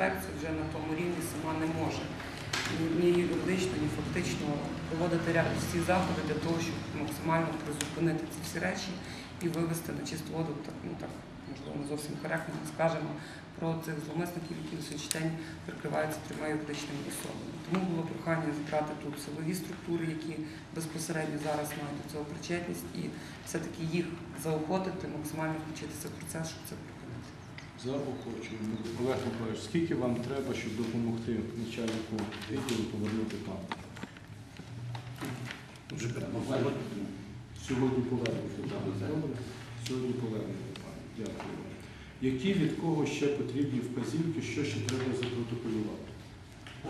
інспекція вже на тому рівні сама не може ні- юридично, ні фактично проводити ряд всі заходи для того, щоб максимально призупинити ці всі речі і вивести на чисту воду, так, ну так, можливо, не зовсім коректно ми скажемо, про цих зловмисників, які на сьогоднішній день прикриваються трьома юридичними особами. Тому було прохання зібрати тут силові структури, які безпосередньо зараз мають до цього причетність, і все-таки їх заохотити, максимально включитися в процес, щоб це. Заохочуємо. Олег Миколаївич, скільки вам треба, щоб допомогти начальнику відділу повернути пан? Вже прямо. Сьогодні повернути. Сьогодні повернути пан. Дякую. вам. Які від кого ще потрібні вказівки, що ще треба запротоколювати?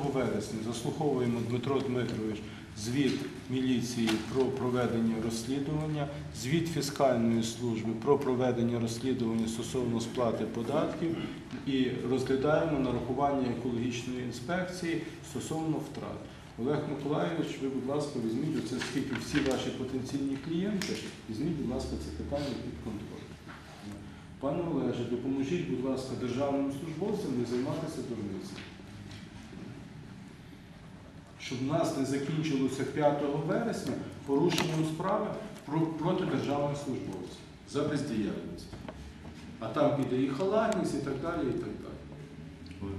У вересні заслуховуємо Дмитро Дмитрович звіт міліції про проведення розслідування, звіт фіскальної служби про проведення розслідування стосовно сплати податків і розглядаємо нарахування екологічної інспекції стосовно втрат. Олег Миколаївич, ви, будь ласка, візьміть оце, скільки всі ваші потенційні клієнти, візьміть, будь ласка, це питання під контроль. Пане Олеже, допоможіть, будь ласка, державним службовцям не займатися дурницею. Щоб в нас не закінчилося 5 вересня порушенням справи проти державних службовців за бездіяльність. А там піде і халатність, і так далі, і так далі.